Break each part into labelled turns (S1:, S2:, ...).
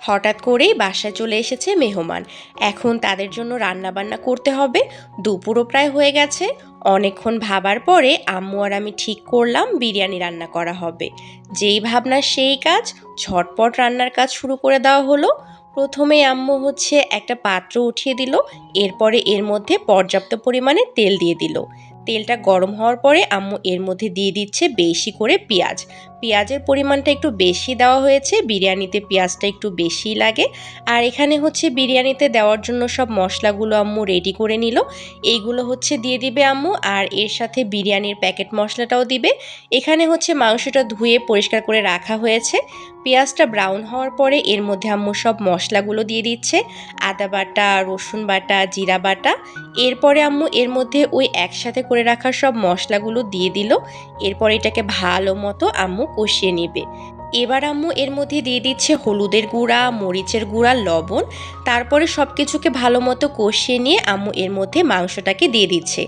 S1: হঠাৎ করেই বাসায় চলে এসেছে মেহমান। এখন তাদের জন্য রান্না বান্না করতে হবে। দুপুরও প্রায় হয়ে গেছে। অনেকক্ষণ ভাবার পরে আম্মু আর আমি ঠিক করলাম বিরিয়ানি রান্না করা হবে। যেই ভাবনা, সেই কাজ। ঝটপট রান্নার কাজ শুরু করে দেওয়া হলো। প্রথমে আম্মু হচ্ছে একটা পাত্র উঠিয়ে দিল। এরপরে এর মধ্যে পর্যাপ্ত পরিমাণে তেল দিয়ে দিল। তেলটা গরম হওয়ার পরে আম্মু এর মধ্যে দিয়ে দিচ্ছে বেশি করে পেঁয়াজ। পেঁয়াজের পরিমাণটা একটু বেশি দেওয়া হয়েছে, বিরিয়ানিতে পেঁয়াজটা একটু বেশি লাগে। আর এখানে হচ্ছে বিরিয়ানিতে দেওয়ার জন্য সব মশলাগুলো আম্মু রেডি করে নিল। এইগুলো হচ্ছে দিয়ে দিবে আম্মু আর এর সাথে বিরিয়ানির প্যাকেট মশলাটাও দিবে। এখানে হচ্ছে মাংসটা ধুয়ে পরিষ্কার করে রাখা হয়েছে। পেঁয়াজটা ব্রাউন হওয়ার পরে এর মধ্যে আম্মু সব মশলাগুলো দিয়ে দিচ্ছে। আদা বাটা, রসুন বাটা, জিরা বাটা। এরপরে আম্মু এর মধ্যে ওই একসাথে করে রাখা সব মশলাগুলো দিয়ে দিল। এরপর এটাকে ভালো মতো আম্মু কষিয়ে নেবে। এবার আম্মু এর মধ্যে দিয়ে দিচ্ছে হলুদের গুঁড়া, মরিচের গুঁড়া, লবণ। তারপরে সব কিছুকে ভালো মতো কষিয়ে নিয়ে আম্মু এর মধ্যে মাংসটাকে দিয়ে দিচ্ছে।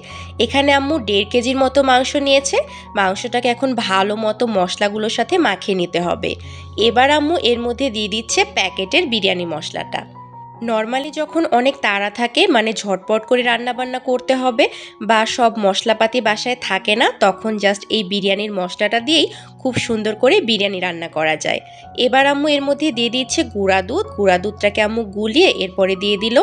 S1: এখানে আম্মু দেড় কেজির মতো মাংস নিয়েছে। মাংসটাকে এখন ভালো মতো মশলাগুলোর সাথে মাখিয়ে নিতে হবে। এবার আম্মু এর মধ্যে দিয়ে দিচ্ছে প্যাকেটের বিরিয়ানি মশলাটা। নর্মালি যখন অনেক তাড়া থাকে মানে ঝটপট করে রান্না বান্না করতে হবে বা সব মশলাপাতি বাসায় থাকে না, তখন জাস্ট এই বিরিয়ানির মশলাটা দিয়েই খুব সুন্দর করে বিরিয়ানি রান্না করা যায়। এবার আম্মু এর মধ্যে দিয়ে দিচ্ছে গুঁড়া দুধ। গুঁড়া দুধটাকে আম্মু গুলিয়ে এরপরে দিয়ে দিল।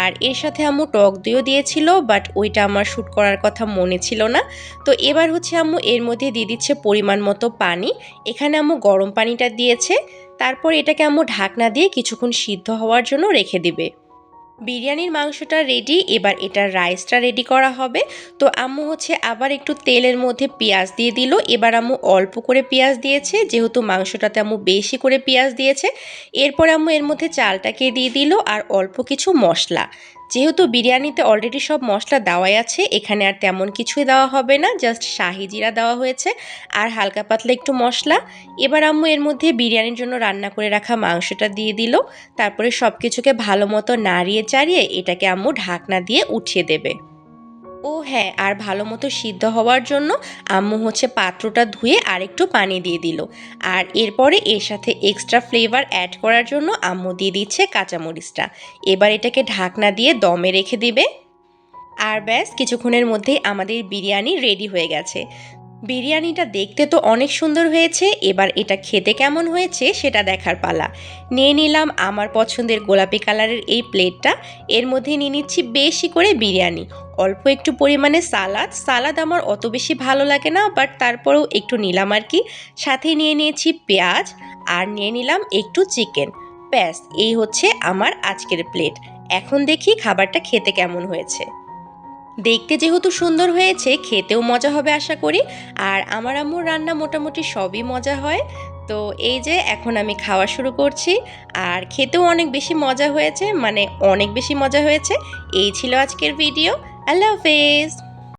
S1: আর এর সাথে আম্মু টক দইও দিয়েছিল বাট ওইটা আমার শ্যুট করার কথা মনে ছিল না। তো এবার হচ্ছে আম্মু এর মধ্যে দিয়ে দিচ্ছে পরিমাণ মতো পানি। এখানে আম্মু গরম পানিটা দিয়েছে। তারপর এটাকে আম্মু ঢাকনা দিয়ে কিছুক্ষণ সিদ্ধ হওয়ার জন্য রেখে দিবে। বিরিয়ানির মাংসটা রেডি এবার এটার রাইসটা রেডি করা হবে। তো আম্মু হচ্ছে আবার একটু তেলের মধ্যে পেঁয়াজ দিয়ে দিল। এবার আম্মু অল্প করে পেঁয়াজ দিয়েছে, যেহেতু মাংসটাতে আম্মু বেশি করে পেঁয়াজ দিয়েছে। এরপর আম্মু এর মধ্যে চালটাকে দিয়ে দিল আর অল্প কিছু মশলা। যেহেতু বিরিয়ানিতে অলরেডি সব মশলা দেওয়াই আছে, এখানে আর তেমন কিছুই দেওয়া হবে না জাস্ট শাহি জিরা দেওয়া হয়েছে আর হালকা পাতলা একটু মশলা। এবার আম্মু এর মধ্যে বিরিয়ানির জন্য রান্না করে রাখা মাংসটা দিয়ে দিল, তারপরে সব কিছুকে ভালো মতো নাড়িয়ে চাড়িয়ে এটাকে আম্মু ঢাকনা দিয়ে উঠিয়ে দেবে। ও হ্যাঁ আর ভালো মতো সিদ্ধ হওয়ার জন্য আম্মু হচ্ছে পাত্রটা ধুয়ে আরেকটু পানি দিয়ে দিল। আর এরপরে এর সাথে এক্সট্রা ফ্লেভার অ্যাড করার জন্য আম্মু দিয়ে দিচ্ছে কাঁচামরিচটা। এবার এটাকে ঢাকনা দিয়ে দমে রেখে দিবে। আর ব্যাস, কিছুক্ষণের মধ্যেই আমাদের বিরিয়ানি রেডি হয়ে গেছে। বিরিয়ানিটা দেখতে তো অনেক সুন্দর হয়েছে, এবার এটা খেতে কেমন হয়েছে সেটা দেখার পালা। নিয়ে নিলাম আমার পছন্দের গোলাপি কালারের এই প্লেটটা, এর মধ্যে নিয়ে নিচ্ছি বেশি করে বিরিয়ানি। অল্প একটু পরিমাণে সালাদ সালাদ আমার অত বেশি ভালো লাগে না, বাট তারপরেও একটু নিলাম আর কি। সাথে নিয়ে নিয়েছি পেঁয়াজ, আর নিয়ে নিলাম একটু চিকেন। ব্যাস, এই হচ্ছে আমার আজকের প্লেট। এখন দেখি খাবারটা খেতে কেমন হয়েছে। দেখতে যেহেতু সুন্দর হয়েছে, খেতেও মজা হবে আশা করি। আর আমার আম্মুর রান্না মোটামুটি সবই মজা হয়। তো এই যে এখন আমি খাওয়া শুরু করছি। আর খেতেও অনেক বেশি মজা হয়েছে মানে অনেক বেশি মজা হয়েছে। এই ছিল আজকের ভিডিও। আল্লাহ হাফেজ।